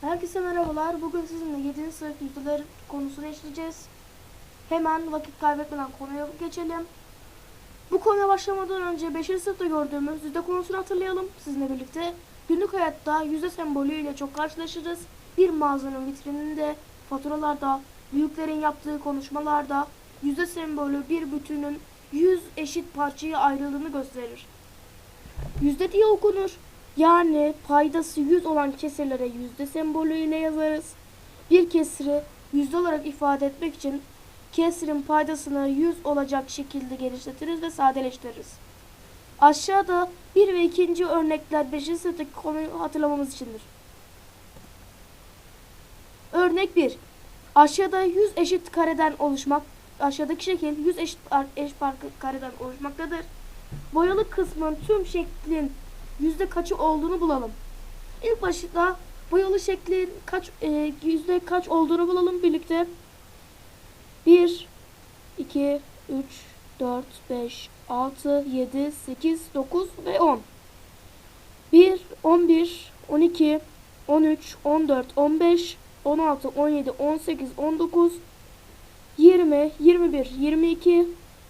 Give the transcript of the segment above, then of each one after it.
Herkese merhabalar. Bugün sizinle 7. sınıf yüzdeler konusunu işleyeceğiz. Hemen vakit kaybetmeden konuya geçelim. Bu konuya başlamadan önce 5. sınıfta gördüğümüz yüzde konusunu hatırlayalım sizinle birlikte. Günlük hayatta yüzde sembolüyle çok karşılaşırız. Bir mağazanın vitrininde, faturalarda, büyüklerin yaptığı konuşmalarda yüzde sembolü bir bütünün 100 eşit parçaya ayrıldığını gösterir. Yüzde diye okunur. Yani paydası 100 olan kesirlere yüzde sembolüyle yazarız. Bir kesiri yüzde olarak ifade etmek için kesirin paydasını 100 olacak şekilde genişletiriz ve sadeleştiririz. Aşağıda bir ve ikinci örnekler 5. sınıftaki konuyu hatırlamamız içindir. Örnek 1. Aşağıda 100 eşit kareden oluşmak, aşağıdaki şekil 100 eşit, eşit kareden oluşmaktadır. Boyalı kısmın tüm şeklin yüzde kaçı olduğunu bulalım. İlk başta boyalı şeklin kaç e, yüzde kaç olduğunu bulalım birlikte. 1 2 3 4 5 6 7 8 9 ve 10. 1 11 12 13 14 15 16 17 18 19 20 21 22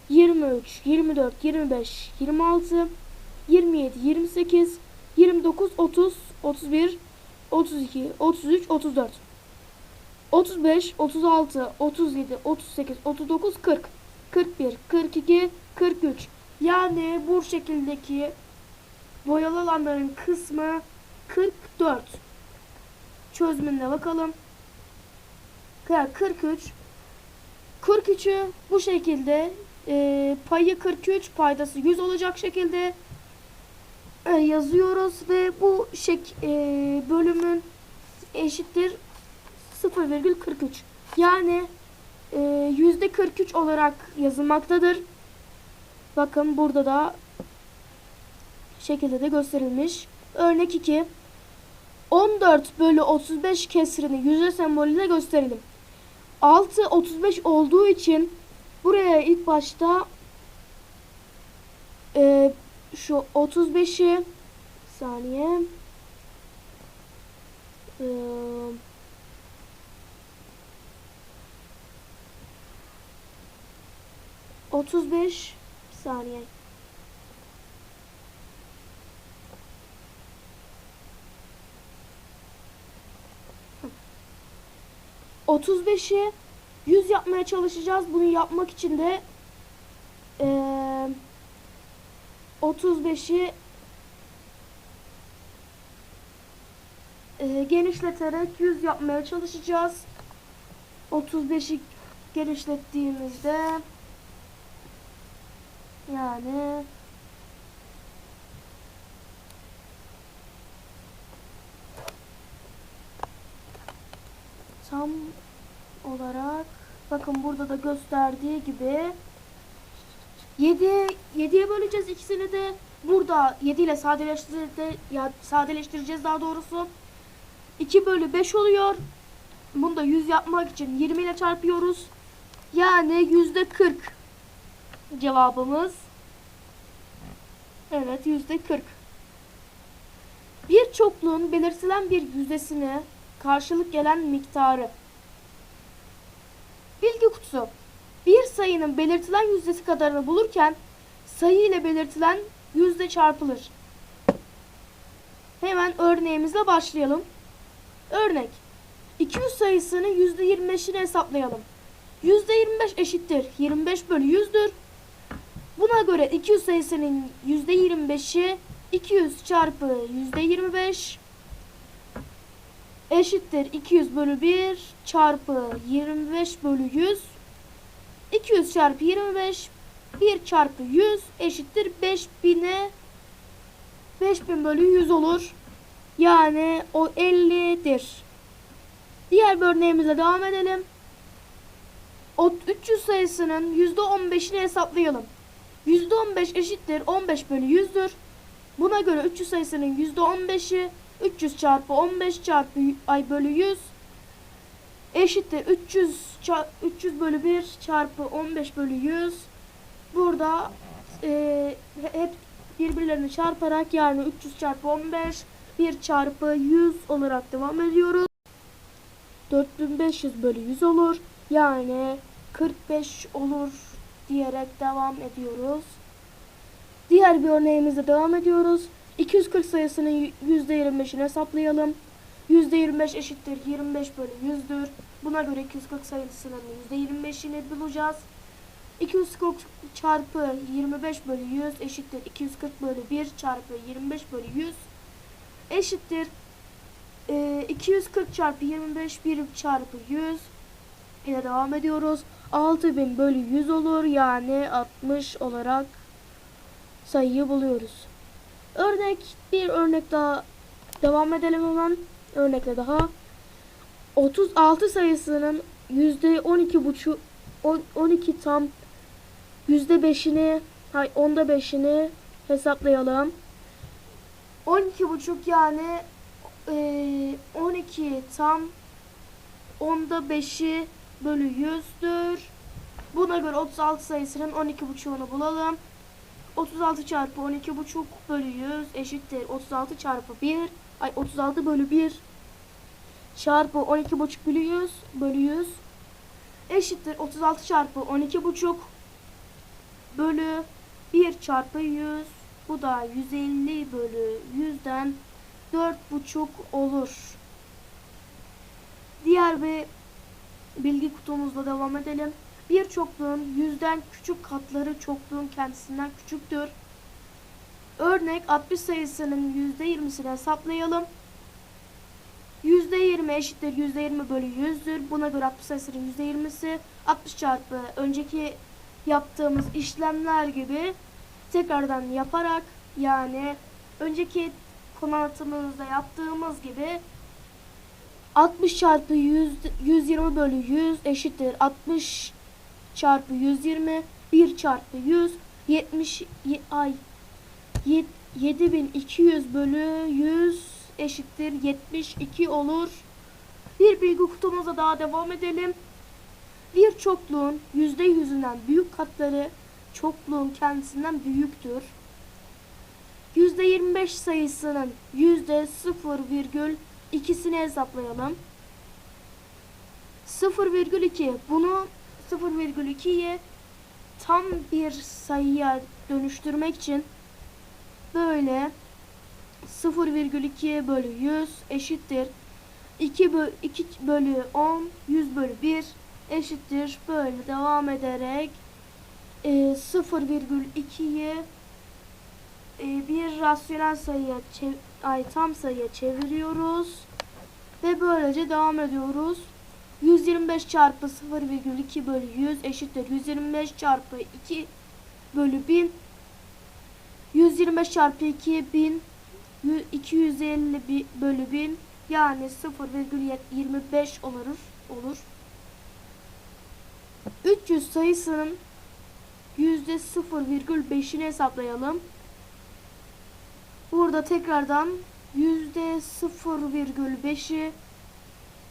23 24 25 26 27, 28, 29, 30, 31, 32, 33, 34, 35, 36, 37, 38, 39, 40, 41, 42, 43. Yani bu şekildeki boyalı alanların kısmı 44. Çözümüne bakalım. Yani 43. 43'ü bu şekilde e, payı 43 paydası 100 olacak şekilde yazıyoruz ve bu şek e, bölümün eşittir 0,43 yani e, yüzde 43 olarak yazılmaktadır. Bakın burada da şekilde de gösterilmiş. Örnek 2 14 bölü 35 kesrini yüzde sembolüyle gösterelim. 6 35 olduğu için buraya ilk başta e, şu 35'i saniye ee, Otuz beş saniye. Otuz beşi yüz yapmaya çalışacağız. Bunu yapmak için de eee 35'i e, genişleterek 100 yapmaya çalışacağız. 35'i genişlettiğimizde yani tam olarak bakın burada da gösterdiği gibi 7 7'ye böleceğiz ikisini de. Burada 7 ile sadeleştireceğiz, ya sadeleştireceğiz daha doğrusu. 2 bölü 5 oluyor. Bunu da 100 yapmak için 20 ile çarpıyoruz. Yani yüzde 40 cevabımız. Evet yüzde 40. Bir çokluğun belirtilen bir yüzdesine karşılık gelen miktarı. Bilgi kutusu. Bir sayının belirtilen yüzdesi kadarını bulurken sayı ile belirtilen yüzde çarpılır. Hemen örneğimizle başlayalım. Örnek 200 sayısının yüzde 25'ini hesaplayalım. Yüzde 25 eşittir 25 bölü 100'dür. Buna göre 200 sayısının yüzde 25'i 200 çarpı yüzde 25 eşittir 200 bölü 1 çarpı 25 bölü 100 200 çarpı 25 1 çarpı 100 eşittir 5000'e 5000 bölü 100 olur. Yani o 50'dir. Diğer bir örneğimize devam edelim. O 300 sayısının %15'ini hesaplayalım. %15 eşittir 15 bölü 100'dür. Buna göre 300 sayısının %15'i 300 çarpı 15 çarpı ay bölü 100 eşittir 300 ça- 300 bölü 1 çarpı 15 bölü 100 burada e, hep birbirlerini çarparak yani 300 çarpı 15 1 çarpı 100 olarak devam ediyoruz. 4500 bölü 100 olur. Yani 45 olur diyerek devam ediyoruz. Diğer bir örneğimizde devam ediyoruz. 240 sayısının %25'ini hesaplayalım. %25 eşittir 25 bölü 100'dür. Buna göre 240 sayısının %25'ini bulacağız. 240 çarpı 25 bölü 100 eşittir 240 bölü 1 çarpı 25 bölü 100 eşittir e, 240 çarpı 25 1 çarpı 100 ile devam ediyoruz. 6000 bölü 100 olur yani 60 olarak sayıyı buluyoruz. Örnek bir örnek daha devam edelim hemen. Örnekle daha. 36 sayısının yüzde 12 buçuk 12 tam yüzde 5'ini hay onda 5'ini hesaplayalım. 12 buçuk yani eee 12 tam onda 5'i bölü 100'dür. Buna göre 36 sayısının 12 buçuğunu bulalım. 36 çarpı 12 buçuk bölü 100 eşittir 36 çarpı 1 ay 36 bölü 1 çarpı 12 buçuk bölü 100 bölü 100 eşittir 36 çarpı 12 buçuk bölü 1 çarpı 100 bu da 150 bölü 100'den 4 buçuk olur. Diğer bir bilgi kutumuzla devam edelim. Bir çokluğun yüzden küçük katları çokluğun kendisinden küçüktür. Örnek 60 sayısının %20'sini hesaplayalım. %20 eşittir %20 bölü 100'dür. Buna göre 60 sayısının %20'si 60 çarpı önceki yaptığımız işlemler gibi tekrardan yaparak yani önceki konu anlatımımızda yaptığımız gibi 60 çarpı 100, 120 bölü 100 eşittir 60 çarpı 120 1 çarpı 100 70 ye- ay 7200 bölü 100 eşittir 72 olur. Bir bilgi kutumuza daha devam edelim. Bir çokluğun yüzde yüzünden büyük katları çokluğun kendisinden büyüktür. Yüzde 25 sayısının yüzde 0,2'sini hesaplayalım. 0,2 bunu 0,2'yi tam bir sayıya dönüştürmek için böyle 0,2 bölü 100 eşittir. 2 bölü, 2 bölü 10 100 bölü 1 eşittir. Böyle devam ederek e, 0,2'yi e, bir rasyonel sayıya ay tam sayıya çeviriyoruz ve böylece devam ediyoruz. 125 çarpı 0,2 bölü 100 eşittir. 125 çarpı 2 bölü 1000 125 çarpı 2 1000 Yü- 250 bi- bölü 1000 yani 0,25 olur. olur. 300 sayısının yüzde 0,5'ini hesaplayalım. Burada tekrardan yüzde 0,5'i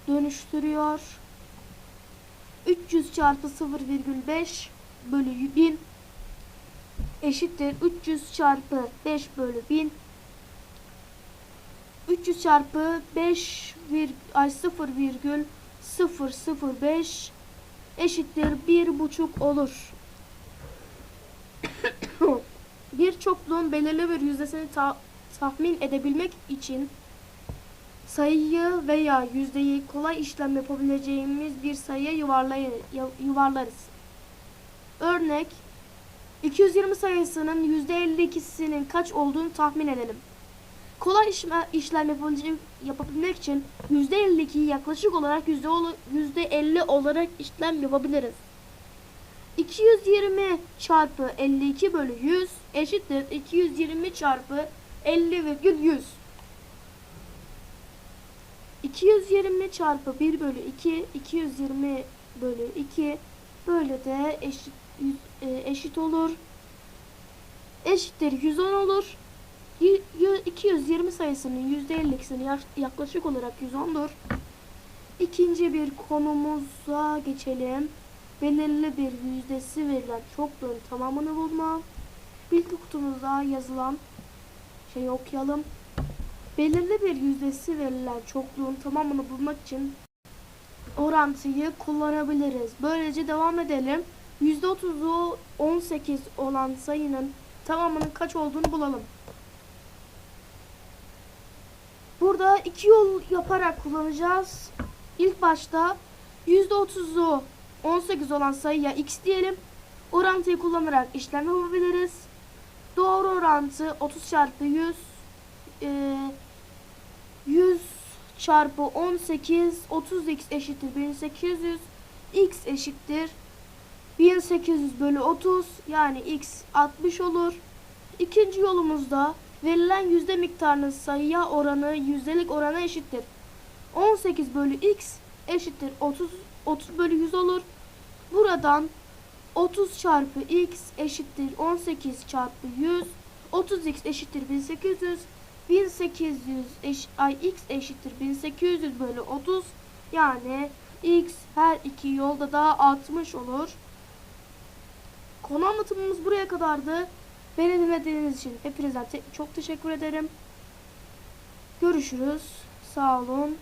dönüştürüyor. 300 çarpı 0,5 bölü 1000 eşittir 300 çarpı 5 bölü 1000 300 çarpı 5 vir, ay 0,005 eşittir bir buçuk olur. bir çokluğun belirli bir yüzdesini ta- tahmin edebilmek için sayıyı veya yüzdeyi kolay işlem yapabileceğimiz bir sayıya yuvarlay- yuvarlarız. Örnek 220 sayısının %52'sinin kaç olduğunu tahmin edelim. Kolay işme, işlem yapabilmek için %52'yi yaklaşık olarak %, olu- %50 olarak işlem yapabiliriz. 220 çarpı 52 bölü 100 eşittir 220 çarpı 50 virgül 100. 220 çarpı 1 bölü 2 220 bölü 2 böyle de eşit yüz- e, eşit olur. Eşittir 110 olur. Y- y- 220 sayısının %52'sini yaş- yaklaşık olarak 110'dur. İkinci bir konumuza geçelim. Belirli bir yüzdesi verilen çokluğun tamamını bulma. Bilgi kutumuzda yazılan şeyi okuyalım. Belirli bir yüzdesi verilen çokluğun tamamını bulmak için orantıyı kullanabiliriz. Böylece devam edelim. %30'u 18 olan sayının tamamının kaç olduğunu bulalım. Burada iki yol yaparak kullanacağız. İlk başta %30'u 18 olan sayıya x diyelim. Orantıyı kullanarak işlem yapabiliriz. Doğru orantı 30 çarpı 100 eee 100 çarpı 18 30x eşittir 1800 x eşittir 1800 bölü 30 yani x 60 olur. İkinci yolumuzda verilen yüzde miktarının sayıya oranı yüzdelik orana eşittir. 18 bölü x eşittir 30, 30 bölü 100 olur. Buradan 30 çarpı x eşittir 18 çarpı 100. 30x eşittir 1800. 1800 eş, ay x eşittir 1800 bölü 30. Yani x her iki yolda da 60 olur. Konu anlatımımız buraya kadardı. Beni dinlediğiniz için hepinizden te- çok teşekkür ederim. Görüşürüz. Sağ olun.